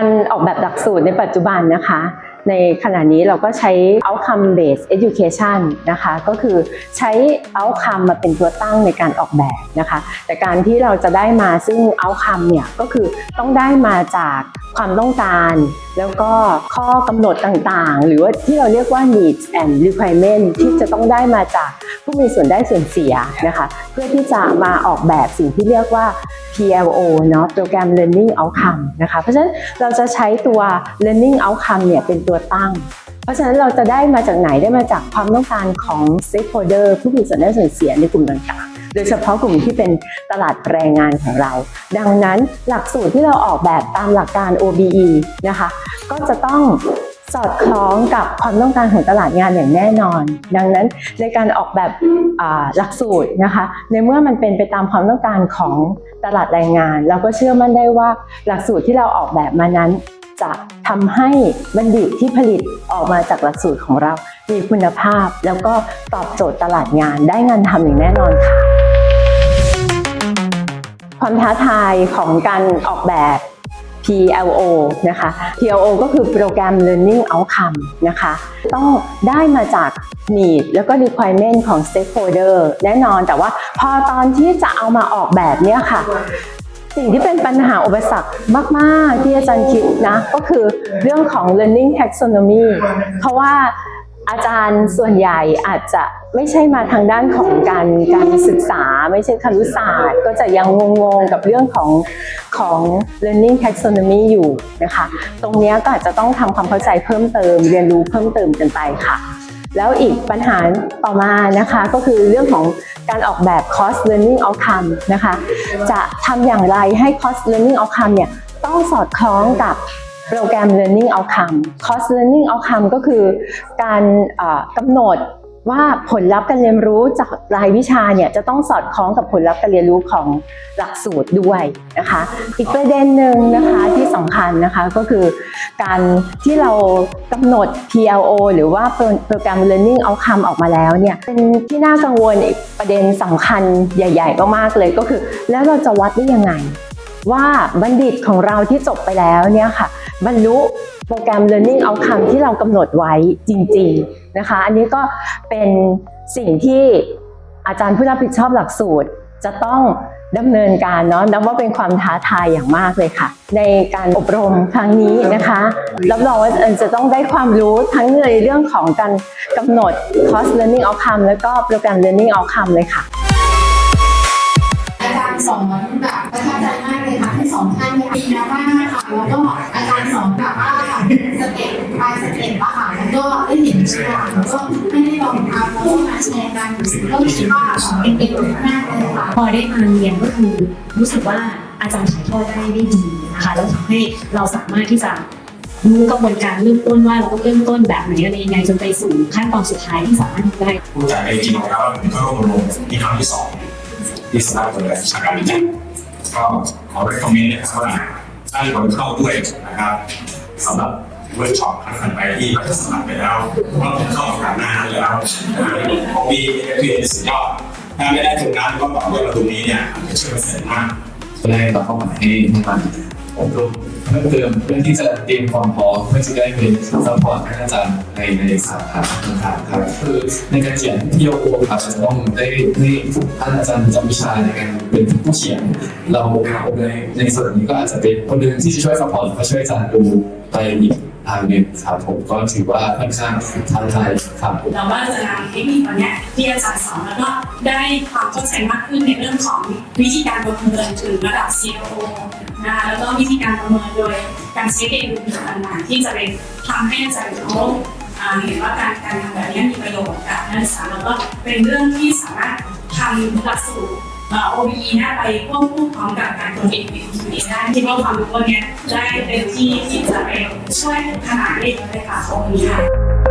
การออกแบบหลักสูตรในปัจจุบันนะคะ ในขณะนี้เราก็ใช้ outcome based education นะคะ ก็คือใช้ outcome มาเป็นตัวตั้งในการออกแบบนะคะ แต่การที่เราจะได้มาซึ่ง outcome เนี่ยก็คือต้องได้มาจากความต้องการแล้วก็ข้อกำหนดต่างๆ หรือว่าที่เราเรียกว่า needs and requirement ที่จะต้องได้มาจากผู้มีส่วนได้ส่วนเสียนะคะเพื่อที่จะมาออกแบบสิ่งที่เรียกว่า PLO เนาะ Program Learning Outcome นะคะเพราะฉะนั้นเราจะใช้ตัว Learning Outcome เนี่ยเป็นตัวตั้ง เพราะฉะนั้นเราจะได้มาจากไหนได้มาจากความต้องการของ stakeholder ผู้มีส่วนได้ส่วนเสียในกลุ่มต่างๆ โดยเฉพาะกลุ่มที่เป็นตลาดแรงงานของเรา ดังนั้นหลักสูตรที่เราออกแบบตามหลักการ OBE นะคะ ก็จะต้องสอดคล้องกับความต้องการของตลาดงานอย่างแน่นอน ดังนั้นในการออกแบบหลักสูตรนะคะ ในเมื่อมันเป็นไปตามความต้องการของตลาดแรงงาน เราก็เชื่อมั่นได้ว่าหลักสูตรที่เราออกแบบมานั้น จะทำให้บัณฑิตที่ผลิตออกมาจากหลักสูตรของเรา มีคุณภาพ แล้วก็ตอบโจทย์ตลาดงานได้งานทำอย่างแน่นอนค่ะ ความท้าทายของการออกแบบ PLO นะคะ PLO ก็คือ Program Learning Outcome นะคะ ต้องได้มาจาก need แล้วก็ requirement ของ stakeholder แน่นอน แต่ว่าพอตอนที่จะเอามาออกแบบเนี่ยค่ะ สิ่งที่เป็นปัญหาอุปสรรคมาก ๆ ที่อาจารย์คิดนะ ก็คือเรื่องของ learning taxonomy เพราะว่า อาจารย์ส่วนใหญ่อาจจะไม่ใช่มาทางด้านของการการศึกษา ไม่ใช่ครุศาสตร์ ก็จะยังงงๆกับเรื่องของของ learning taxonomy อยู่นะคะ ตรงนี้ก็อาจจะต้องทำความเข้าใจเพิ่มเติม เรียนรู้เพิ่มเติมกันไปค่ะ แล้วอีกปัญหาต่อมานะคะก็คือเรื่องของการออกแบบ course learning outcome นะคะ จะทำอย่างไรให้ course learning outcome เนี่ยต้องสอดคล้องกับ โปรแกรม learning outcome course learning outcome ก็คือการกำหนดว่าผลลัพธ์การเรียนรู้จากรายวิชาเนี่ยจะต้องสอดคล้องกับผลลัพธ์การเรียนรู้ของหลักสูตรด้วยนะคะ อีกประเด็นหนึ่งนะคะที่สำคัญนะคะก็คือการที่เรากำหนด PLO หรือว่าโปรแกรม Learning Outcome ออกมาแล้วเนี่ยเป็นที่น่ากังวลอีกประเด็นสำคัญใหญ่ ๆ มากๆเลยก็คือ แล้วเราจะวัดได้ยังไง ว่าบัณฑิตของเราที่จบไปแล้วเนี่ยค่ะบรรลุโปรแกรม Learning Outcome ที่เรากำหนดไว้จริงๆนะคะ อันนี้ก็เป็นสิ่งที่อาจารย์ผู้รับผิดชอบหลักสูตร จะต้องดำเนินการเนาะนับว่าเป็นความท้าทายอย่างมากเลยค่ะ ในการอบรมครั้งนี้นะคะรับรองว่าจะต้องได้ความรู้ทั้งในเรื่องของการกำหนด course learning outcome แล้วก็โปรแกรม learning outcome เลยค่ะ สอนแบบประทับใจมากเลยค่ะที่สองท่านเนี่ยดีนะมากค่ะแล้วก็อาจารย์สอนแบบว่าสเต็ปไปสเต็ปอะค่ะแล้วก็ได้เห็นตัวอย่างแล้วก็ไม่ได้ลองทำแล้วก็มาแชร์กันก็คิดว่าสอนเป็นประโยชน์มากเลยค่ะพอได้มาเรียนก็คือรู้สึกว่าอาจารย์ถ่ายทอดได้ได้ดีนะคะแล้วทำให้เราสามารถที่จะรู้กระบวนการเริ่มต้นว่าเราต้องเริ่มต้นแบบไหนอะไรยังไงจนไปสู่ขั้นตอนสุดท้ายที่สามารถทำได้ผู้จัดจริงๆแล้วก็ร่วมลงที่ครั้งที่สอง ที่สำนักงานวิชาการวิจัยก็ขอ recommend นะครับว่าถ้าคนเข้าด้วยนะครับสำหรับเวิร์กช็อปครั้งถัดไปที่เราจะสมัครไปแล้วเพราะผมเข้าผ่านหน้าแล้วผมมีเพียงสุดยอดถ้าไม่ได้ตรงนั้นก็บอกว่าเราตูนี้เนี่ยจะช่วยเสริมมากก็ได้ตอเข้ามาให้มัน อบรมเพิ่มเติมเพื่อที่จะเตรียมความพร้อมเพื่อจะได้เป็นซัพพอร์ตให้อาจารย์ในในสาขาต่างๆครับคือในการเขียนที่โยโกครับจะต้องได้ได้ฝึกท่านอาจารย์จำวิชาในการเป็นผู้เขียน เราอบในในส่วนนี้ก็อาจจะเป็นคนหนึ่งที่จะช่วยซัพพอร์ตแล้วก็ช่วยอาจารย์ดูไปอีกทางหนึ่งครับผมก็ถือว่าค่อนข้างท้าทายครับเราว่าจะนำเทคนิคตัวนี้ที่อาจารย์สอนแล้วก็ได้ความเข้าใจมากขึ้นในเรื่องของวิธีการประเมินถึงระดับ CLO นะคะแล้วก็วิธีการประเมินโดยการใช้เกณฑ์ต่างๆที่จะเป็นทำให้อาจารย์เขาเห็นว่าการการทำแบบนี้มีประโยชน์กับนักศึกษาแล้วก็เป็นเรื่องที่สามารถทำหลักสูตรเอ่อ OBE หน้าไปควบคู่พร้อมกับการตัวเอง MBA ได้คิดว่าความรู้ตัวเนี้ได้เต็มที่ที่จะไปช่วยพัฒนาได้เลยค่ะ OBE ค่ะ